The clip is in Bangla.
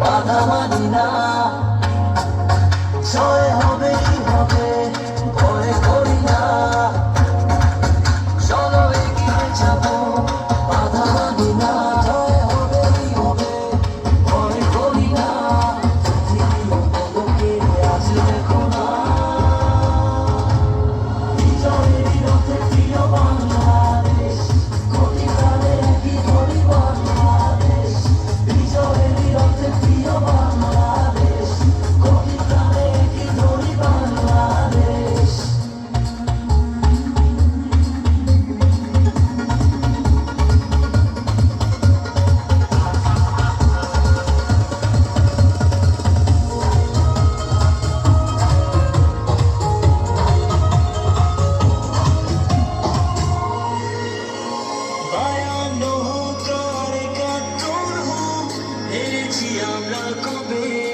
বাধা মানি না। জয় হবেই এনেছি আমরা কবে